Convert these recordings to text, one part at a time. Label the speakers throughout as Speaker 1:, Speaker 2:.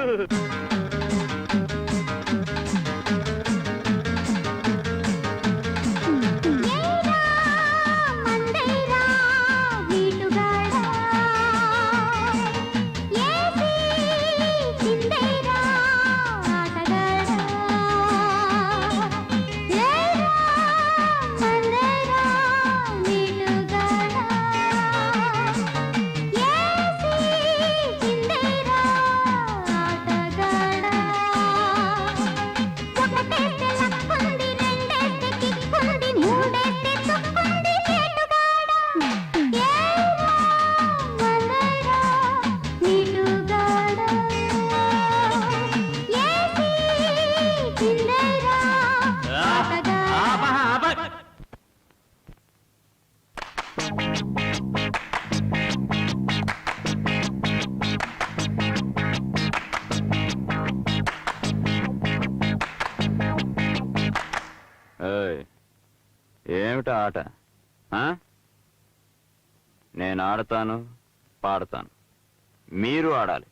Speaker 1: Ha ha
Speaker 2: ha. ఏమిటా ఆట ఆ? నేను ఆడతాను పాడతాను మీరు ఆడాలి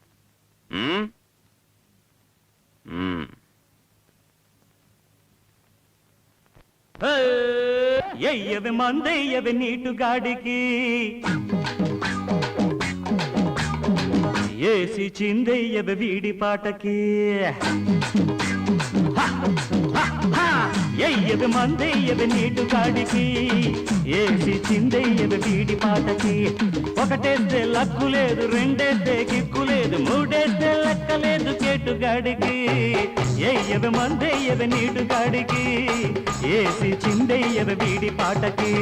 Speaker 2: ఉమ్? ఉమ్.
Speaker 3: ఎయ్యవి గాడికి ఏసి చిందయ్యవి వీడి పాటకి ఎయ్యవి మందెయ్యవి నీటుగాడికి ఏసి చిందెయ్యవి వీడి పాటకి. ఒకటేస్తే లక్కు లేదు రెండేస్తే కిక్కు లేదు మూడేస్తే లెక్క లేదు కేటుగాడికి ఎయ్యవి మందెయ్యవి నీటుగాడికి ఏసి చిందెయ్యవి వీడి పాటకి.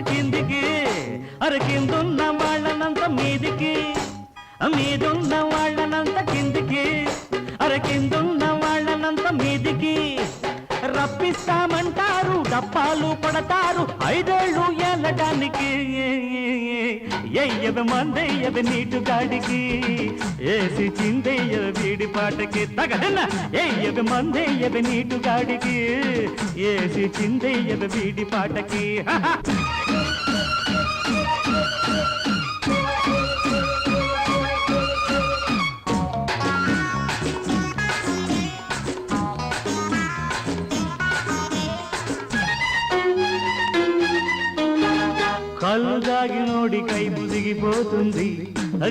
Speaker 3: కిందికి అర కిందున్న వాళ్ళనంత మీదికి మీదున్న వాళ్ళనంత కిందికి అర కిందున్న వాళ్ళనంత మీదికి. రప్పిస్తామంటారు డప్పాలు పడతారు ఐదేళ్ళు ఎయ్యవి మందెయ్యవి నీటుగాడికి ఏసి చిందెయ్య వీడి పాటకి తగదన్న ఎయ్యవి మందెయ్యవి నీటుగాడికి ఏసి చిందెయ్యవి వీడి పాటకి పోతుంది.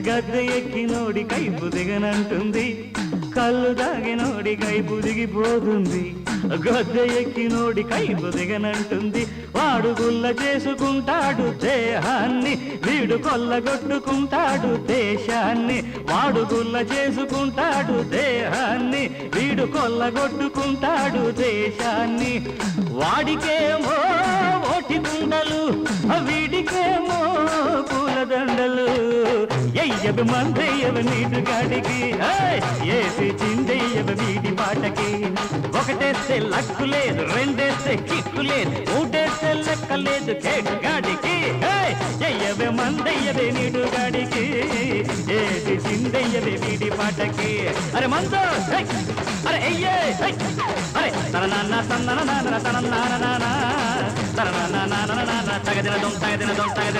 Speaker 3: గద్దె ఎక్కి నోడి కై బుదిగనంటుంది కళ్ళు దాగి దాగినోడి కై బుదిగిపోతుంది గద్దె ఎక్కినోడి కై బుదిగనంటుంది వాడు గుల్ల చేసుకుంటాడు దేహాన్ని వీడు కొల్లగొట్టుకుంటాడు దేశాన్ని. వాడు గుల్ల చేసుకుంటాడు దేహాన్ని వీడు కొల్లగొట్టుకుంటాడు దేశాన్ని. వాడికేమో ఓటి ఎయ్యవి మందయ్యవి నీటి కాడికి. ఏసి చిందయ్యవ వీడి పాటకి. ఒకటేస్తే లక్కు లేదు రెండేస్తే కిక్కు లేదు మూడేస్తే లెక్క లేదు కేటు గాడికి ఏయ్! మందయ్యవే నీడు గాడికి ఏసి చిందయ్యవే వీడి పాటకి. అరే మందు అరే అయ్యే అరే తన నాన్న తన నాన్న తన నాన్న నాన్న తన నాన్న నాన్న నాన్న తగదిన దొంగ తగదిన దొంగ తగదిన